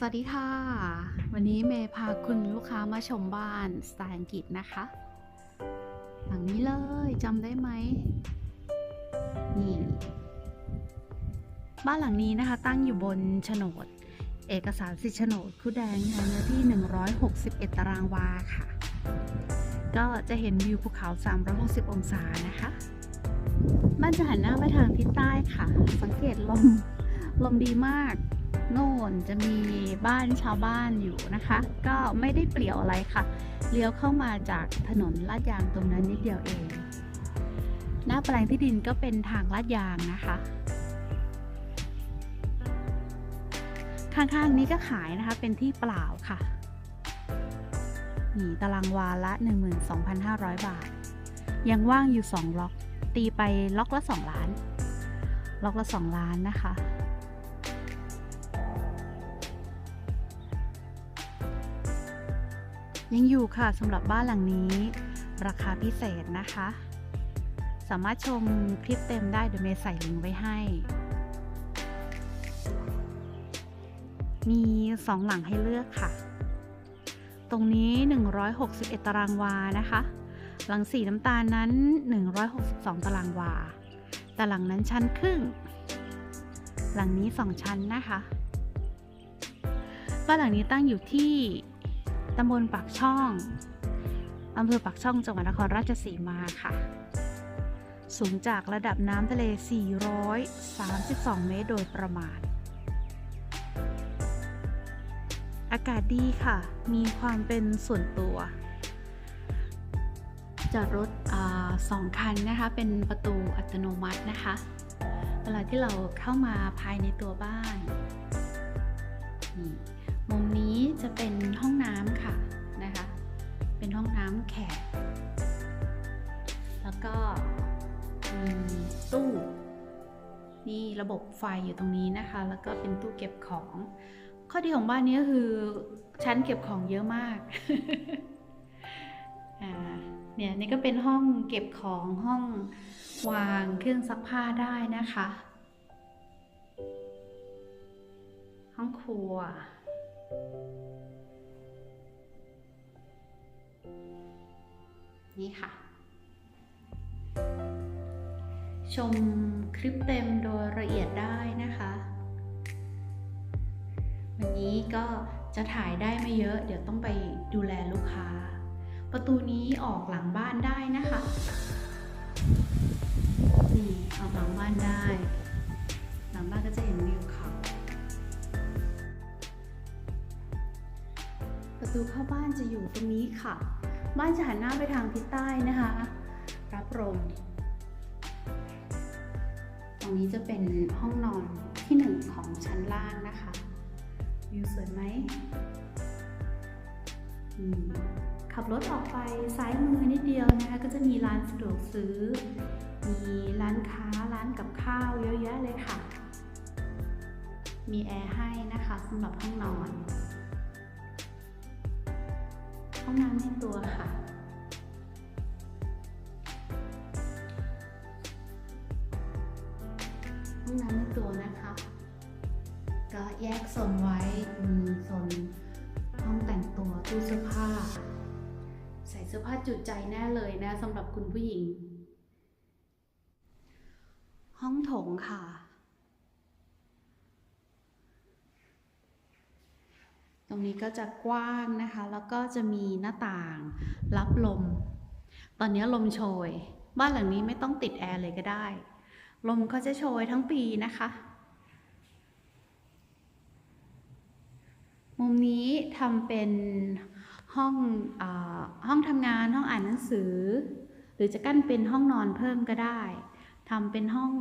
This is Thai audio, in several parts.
สวัสดีค่ะ วันนี้เมย์พาคุณลูกค้ามาชมบ้านสไตล์อังกฤษนะคะ หลังนี้เลยจำได้ไหมนี่ บ้านหลังนี้นะคะ ตั้งอยู่บนโฉนด เอกสารสิทธิโฉนดคู่แดงนเนื้อที่ 161 ตารางวาค่ะ ก็จะเห็นวิวภูเขา 360 องศานะคะ บ้านจะหันหน้าไปทางทิศใต้ค่ะ สังเกตลม ลมดีมาก โน่นจะมีบ้านชาวบ้านอยู่นะคะ ก็ไม่ได้เปลี่ยวอะไรค่ะ เลี้ยวเข้ามาจากถนนลาดยางตรงนั้นนิดเดียวเอง หน้าแปลงที่ดินก็เป็นทางลาดยางนะคะ ข้างๆนี้ก็ขายนะคะเป็นที่เปล่าค่ะนี่ตารางวาละ 12,500 บาท ยังว่างอยู่ 2 ล็อก ตีไปล็อกละ 2 ล้าน ล็อกละ 2 ล้านนะคะ ยังอยู่ค่ะสำหรับบ้านหลังนี้ ราคาพิเศษนะคะ สามารถชมคลิปเต็มได้เดี๋ยวเมย์ใส่ลิงก์ไว้ให้ มี2หลังให้เลือกค่ะ ตรงนี้ 161 ตารางวานะคะ หลังสีน้ำตาลนั้น 162 ตารางวา แต่หลังนั้นชั้นครึ่ง หลังนี้ 2 ชั้นนะคะ บ้านหลังนี้ตั้งอยู่ที่ ตำบลปากช่องอำเภอปากช่องจังหวัดนครราชสีมาค่ะ สูงจากระดับน้ำทะเล 432 เมตรโดยประมาณ อากาศดีค่ะ มีความเป็นส่วนตัว จอดรถอสองคันนะคะ เป็นประตูอัตโนมัตินะคะ เวลาที่เราเข้ามาภายในตัวบ้านนี่ มุมนี้จะเป็นห้องน้ำค่ะนะคะ เป็นห้องน้ำแขก แล้วก็มีตู้นี่ระบบไฟอยู่ตรงนี้นะคะ แล้วก็เป็นตู้เก็บของ ข้อดีของบ้านนี้ก็คือชั้นเก็บของเยอะมากอ่าเนี่ยนี่ก็เป็นห้องเก็บของห้องวางเครื่องซักผ้าได้นะคะ ห้องครัว นี่ค่ะ ชมคลิปเต็มโดยละเอียดได้นะคะ วันนี้ก็จะถ่ายได้ไม่เยอะ เดี๋ยวต้องไปดูแลลูกค้า ประตูนี้ออกหลังบ้านได้นะคะนี่ออกหลังบ้านได้ หลังบ้านก็จะเห็นวิวเขา ประตูเข้าบ้านจะอยู่ตรงนี้ค่ะ บ้านจะหันหน้าไปทางทิศใต้นะคะ รับลมตรงนี้จะเป็นห้องนอนที่หนึ่งของชั้นล่างนะคะวิวสวยไหมอืมขับรถออกไปซ้ายมือนิดเดียวนะคะ ก็จะมีร้านสะดวกซื้อ มีร้านค้าร้านกับข้าวเยอะแยะเลยค่ะ มีแอร์ให้นะคะสำหรับห้องนอน ห้องน้ำในตัวค่ะ ห้องน้ำในตัวนะคะ ก็แยกโซนไว้มีโซนห้องแต่งตัวตู้เสื้อผ้า ใส่เสื้อผ้าจุดใจแน่เลยนะสำหรับคุณผู้หญิง ห้องโถงค่ะ ต รงนี้ก็จะกว้างนะคะ แล้วก็จะมีหน้าต่างรับลม ตอนนี้ลมโชย บ้านหลังนี้ไม่ต้องติดแอร์เลยก็ได้ ลมก็จะโชยทั้งปีนะคะ มุมนี้ทำเป็นห้องอห้องทำงานห้องอ่านหนังสือ หรือจะกั้นเป็นห้องนอนเพิ่มก็ได้ทำเป็นห้อง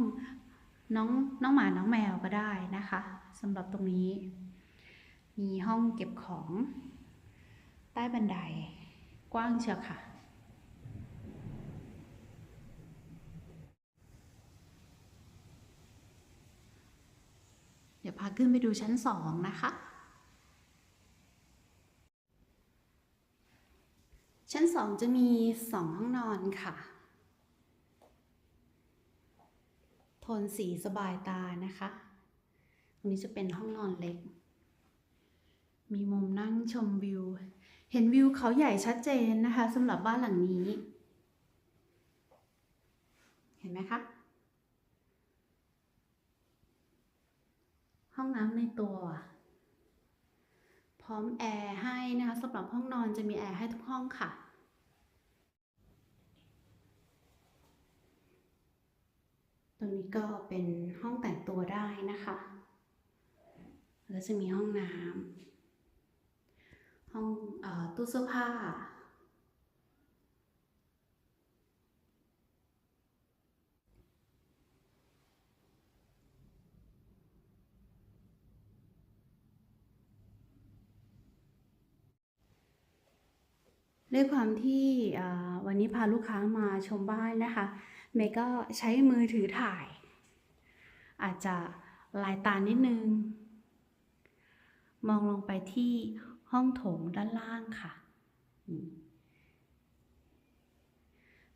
น้องน้องหมาน้องแมวก็ได้นะคะสำหรับตรงนี้ มีห้องเก็บของใต้บันไดกว้างเชียวค่ะ เดี๋ยวพาขึ้นไปดูชั้นสองนะคะ ชั้นสองจะมีสองห้องนอนค่ะ โทนสีสบายตานะคะ ตรงนี้จะเป็นห้องนอนเล็ก มีมุมนั่งชมวิว เห็นวิวเขาใหญ่ชัดเจนนะคะสำหรับบ้านหลังนี้ เห็นไหมคะ ห้องน้ำในตัว พร้อมแอร์ให้นะคะสำหรับห้องนอนจะมีแอร์ให้ทุกห้องค่ะตรงนี้ก็เป็นห้องแต่งตัวได้นะคะ แล้วจะมีห้องน้ำ ห้องอตู้เสื้อผ้า ด้วยความที่วันนี้พาลูกค้ามาชมบ้านนะคะ เมย์ก็ใช้มือถือถ่าย อาจจะลายตานิดนึง มองลงไปที่ ห้องโถงด้านล่างค่ะ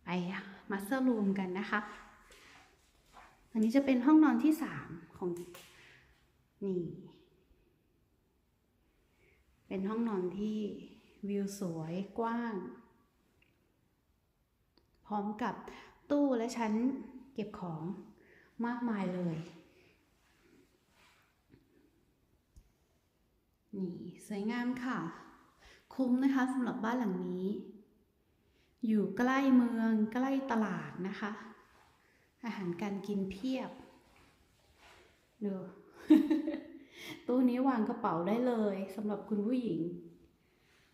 ไปมาสเตอร์รูมกันนะคะ อันนี้จะเป็นห้องนอนที่สามของนี่ เป็นห้องนอนที่วิวสวยกว้าง พร้อมกับตู้และชั้นเก็บของมากมายเลย นี่สวยงามค่ะ คุ้มนะคะสำหรับบ้านหลังนี้ อยู่ใกล้เมืองใกล้ตลาดนะคะ อาหารการกินเพียบดูตู้นี้วางกระเป๋าได้เลยสำหรับคุณผู้หญิง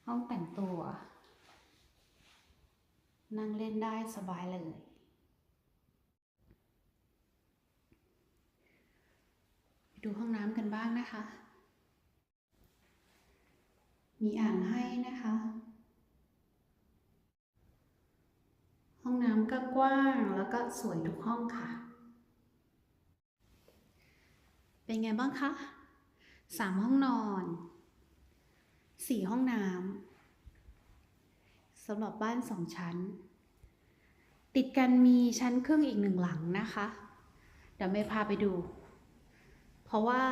ห้องแต่งตัว นั่งเล่นได้สบายเลยไปดูห้องน้ำกันบ้างนะคะ มีอ่างให้นะคะ ห้องน้ำก็กว้างแล้วก็สวยทุกห้องค่ะ เป็นไงบ้างคะสามห้องนอนสี่ห้องน้ำสำหรับบ้านสองชั้น ติดกันมีชั้นครึ่งอีกหนึ่งหลังนะคะ เดี๋ยวเมย์พาไปดู เพราะว่า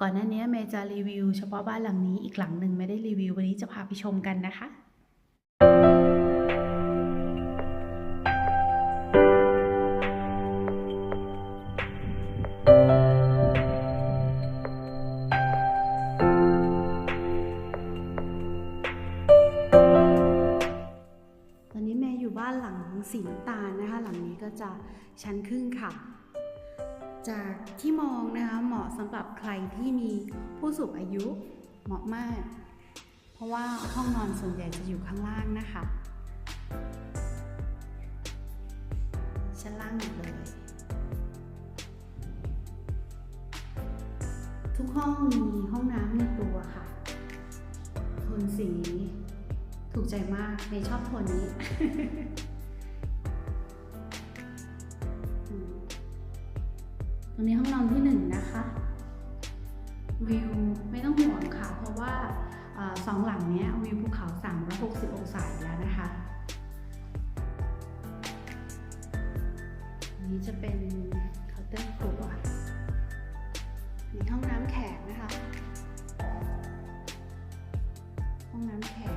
ก่อนหน้านี้เมย์จะรีวิว เฉพาะบ้านหลังนี้อีกหลังหนึ่งไม่ได้รีวิว วันนี้จะพาไปชมกันนะคะตอนนี้แม่อยู่บ้านหลังสีน้ำตาลนะคะ หลังนี้ก็จะชั้นครึ่งค่ะ จากที่มองนะคะเหมาะสำหรับใครที่มีผู้สูงอายุเหมาะมาก เพราะว่าห้องนอนส่วนใหญ่จะอยู่ข้างล่างนะคะชั้นล่างหมดเลย ทุกห้องมีห้องน้ำในตัวค่ะโทนสี ถูกใจมากเมย์ชอบโทนนี้ รงนี้ห้องนอนที่หนึ่งนะคะวิวไม่ต้องห่วงค่ะ เพราะว่าอสองหลังนี้วิวภูเขา 360 องศาแล้วนะคะนี้จะเป็นเคาน์เตอร์ครัวมีห้องน้ำแขกนะคะ ห้องน้ำแขก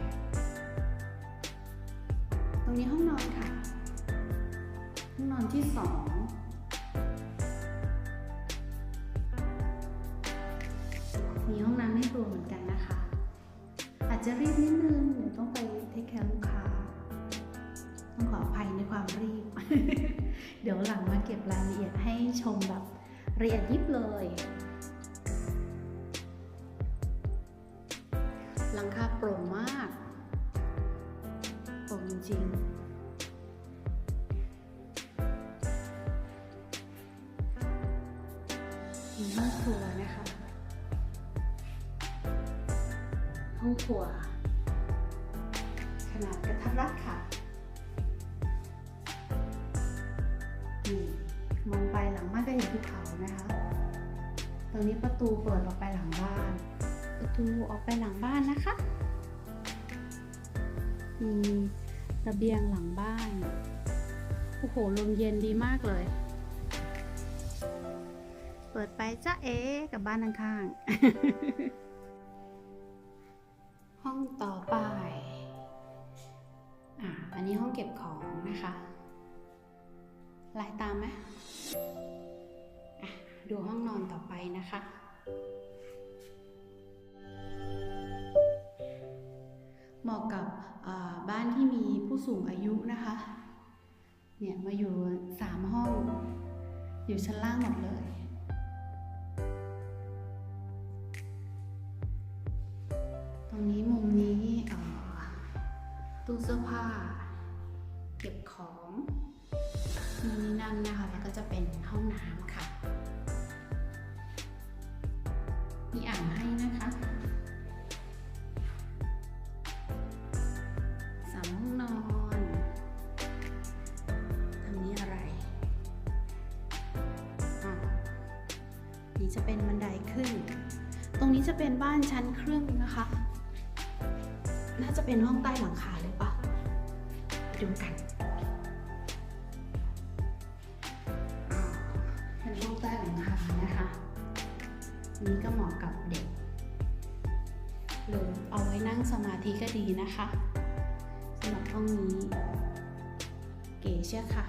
ตรงนี้ห้องนอนค่ะ ห้องนอนที่สอง จะรีบนิดนึงเดี๋ยวต้องไปเทคแคร์ลูกค้า ต้องขออภัยในความรีบ เดี๋ยวหลังมาเก็บรายละเอียดให้ชมแบบละเอียดยิบเลย หลังคาโปร่งมากโปร่งจริงๆมีห้องครัวนะคะ ห้องครัว ขนาดกระทัดรัดค่ะนี่มองไปหลังบ้านก็เห็นภูเขานะคะ ตรงนี้ประตูเปิดออกไปหลังบ้าน ประตูออกไปหลังบ้านนะคะ มีระเบียงหลังบ้าน โอ้โห ลมเย็นดีมากเลย เปิดไปจ้าเอ๋กับบ้านข้างๆ ต่อไปอ่าอันนี้ห้องเก็บของนะคะลายตามไหมอะดูห้องนอนต่อไปนะคะ เหมาะกับบ้านที่มีผู้สูงอายุนะคะ เนี่ยมาอยู่สามห้อง อยู่ชั้นล่างหมดเลย ตรงนี้มุม ตู้เสื้อผ้า เก็บของมีนี่นั่นนะคะแล้วก็จะเป็นห้องน้ำค่ะ มีอ่างให้นะคะ สามห้องนอนทางนี้อะไรอะนี่จะเป็นบันไดขึ้น ตรงนี้จะเป็นบ้านชั้นครึ่งนะคะ น่าจะเป็นห้องใต้หลังคาเลยปะไปดูกันเป็นห้องใต้หลังคานะคะนนี้ก็เหมาะกับเด็กหรือเอาไว้นั่งสมาธิก็ดีนะคะสำหรับห้องนี้ เก๋เชียค่ะ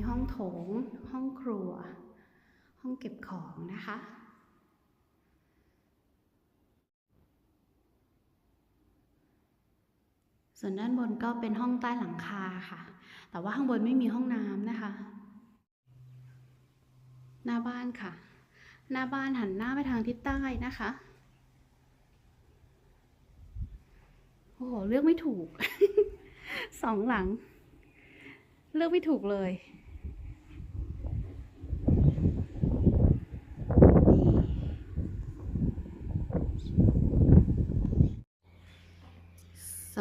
มีห้องโถง ห้องครัว ห้องเก็บของนะคะ ส่วนด้านบนก็เป็นห้องใต้หลังคาค่ะ แต่ว่าข้างบนไม่มีห้องน้ำนะคะ หน้าบ้านค่ะ หน้าบ้านหันหน้าไปทางทิศใต้นะคะโอ้โห เลือกไม่ถูก สองหลัง เลือกไม่ถูกเลย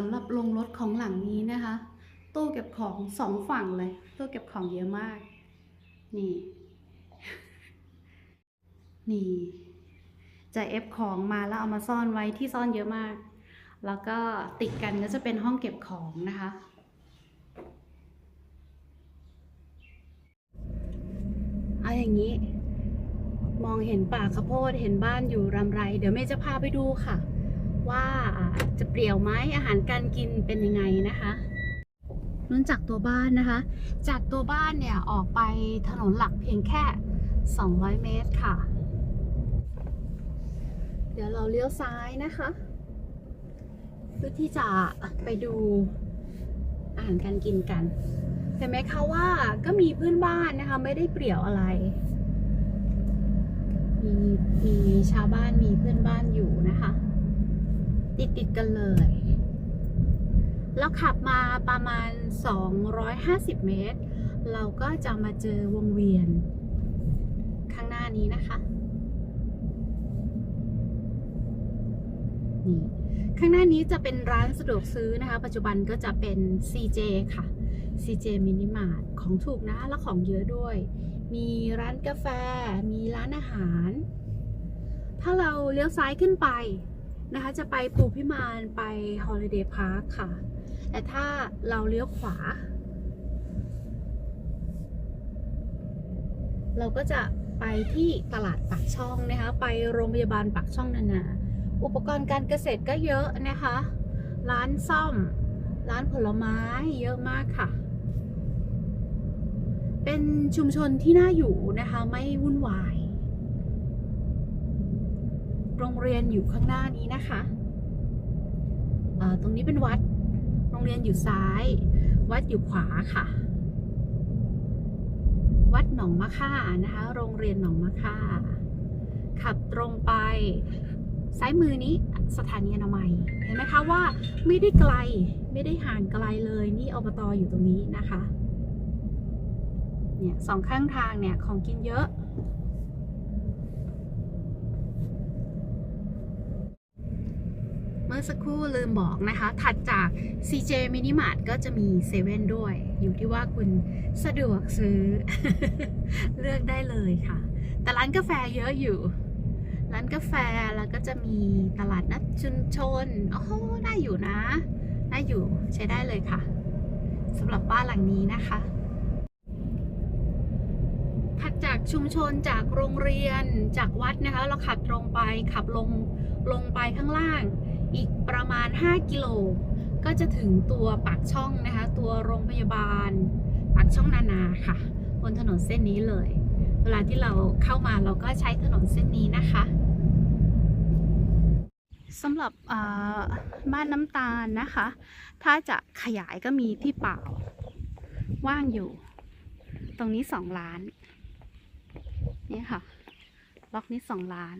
ำหรับลงรถของหลังนี้นะคะ ตู้เก็บของสองฝั่งเลย ตู้เก็บของเยอะมาก นี่ นี่ จะเอฟของมาแล้วเอามาซ่อนไว้ที่ซ่อนเยอะมาก แล้วก็ติดกันก็จะเป็นห้องเก็บของนะคะ เอาอย่างนี้ มองเห็นป่าข้าวโพดเห็นบ้านอยู่รำไร เดี๋ยวเมย์จะพาไปดูค่ะ ว่าอ่าจะเปลี่ยวไหมอาหารการกินเป็นยังไงนะคะเนื่องจากตัวบ้านนะคะ จากตัวบ้านเนี่ยออกไปถนนหลักเพียงแค่ 200 เมตรค่ะ เดี๋ยวเราเลี้ยวซ้ายนะคะเพื่อที่จะไปดูอาหารการกินกันเห็นไหมคะว่าก็มีเพื่อนบ้านนะคะ ไม่ได้เปรี่ยวอะไร มีมีชาวบ้านมีเพื่อนบ้านอยู่นะคะ ติดติดๆกันเลย แล้วขับมาประมาณ 250 เมตร เราก็จะมาเจอวงเวียน ข้างหน้านี้นะคะ นี่ ข้างหน้านี้จะเป็นร้านสะดวกซื้อนะคะ ปัจจุบันก็จะเป็น CJ ค่ะ CJ Mini Mart ของถูกนะ และของเยอะด้วย มีร้านกาแฟ มีร้านอาหาร ถ้าเราเลี้ยวซ้ายขึ้นไป นะคะ จะไปปูพิมานไป Holiday Park ค่ะ แต่ถ้าเราเลี้ยวขวา เราก็จะไปที่ตลาดปากช่องนะคะ ไปโรงพยาบาลปากช่องนานา อุปกรณ์การเกษตรก็เยอะนะคะ ร้านซ่อม ร้านผลไม้เยอะมากค่ะ เป็นชุมชนที่น่าอยู่นะคะ ไม่วุ่นวาย โรงเรียนอยู่ข้างหน้านี้นะคะตรงนี้เป็นวัด โรงเรียนอยู่ซ้าย วัดอยู่ขวาค่ะ วัดหนองมะค่านะคะ โรงเรียนหนองมะค่า ขับตรงไป ซ้ายมือนี้สถานีอนามัย เห็นไหมคะว่าไม่ได้ไกล ไม่ได้ห่างไกลเลย นี่อบตอยู่ตรงนี้นะคะ เนี่ยสองข้างทางเนี่ยของกินเยอะ เมื่อสักครู่ลืมบอกนะคะ ถัดจาก CJ Mini Mart ก็จะมีเซเว่นด้วย อยู่ที่ว่าคุณสะดวกซื้อ เลือกได้เลยค่ะ แต่ร้านกาแฟเยอะอยู่ ร้านกาแฟแล้วก็จะมีตลาดนัดชุมชน โอ้โหได้อยู่นะ ได้อยู่ใช้ได้เลยค่ะสำหรับบ้านหลังนี้นะคะ ถัดจากชุมชนจากโรงเรียนจากวัดนะคะ เราขับตรงไปขับลงลงไปข้างล่าง อีกประมาณ 5 กิโล ก็จะถึงตัวปากช่องนะคะ ตัวโรงพยาบาล ปากช่องนานาค่ะ บนถนนเส้นนี้เลย เวลาที่เราเข้ามาเราก็ใช้ถนนเส้นนี้นะคะสำหรับบ้านน้ำตาลนะคะ ถ้าจะขยายก็มีที่เปล่า ว่างอยู่ ตรงนี้สองล้าน นี่ค่ะ ล็อกนี้สองล้าน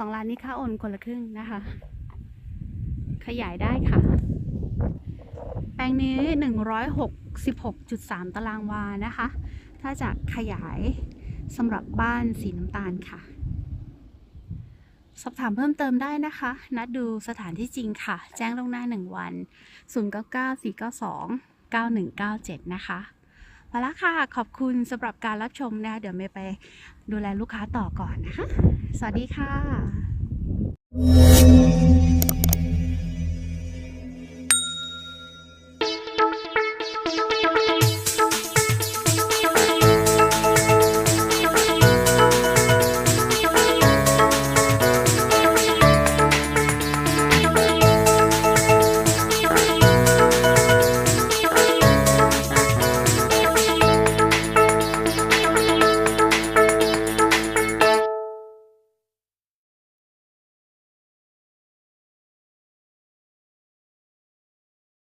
สองล้านนี้ค่าโอนคนละครึ่งนะคะ ขยายได้ค่ะ แปลงนี้หนึ่งร้อยหกสิบหกจุดสามตารางวานะคะ ถ้าจะขยายสำหรับบ้านสีน้ำตาลค่ะ สอบถามเพิ่มเติมได้นะคะ นัดดูสถานที่จริงค่ะ แจ้งล่วงหน้า 1 วัน 099 492 9197 นะคะ มาแล้วค่ะ ขอบคุณสำหรับการรับชมนะคะเดี๋ยวเมย์ไปดูแลลูกค้าต่อก่อนนะคะ สวัสดีค่ะ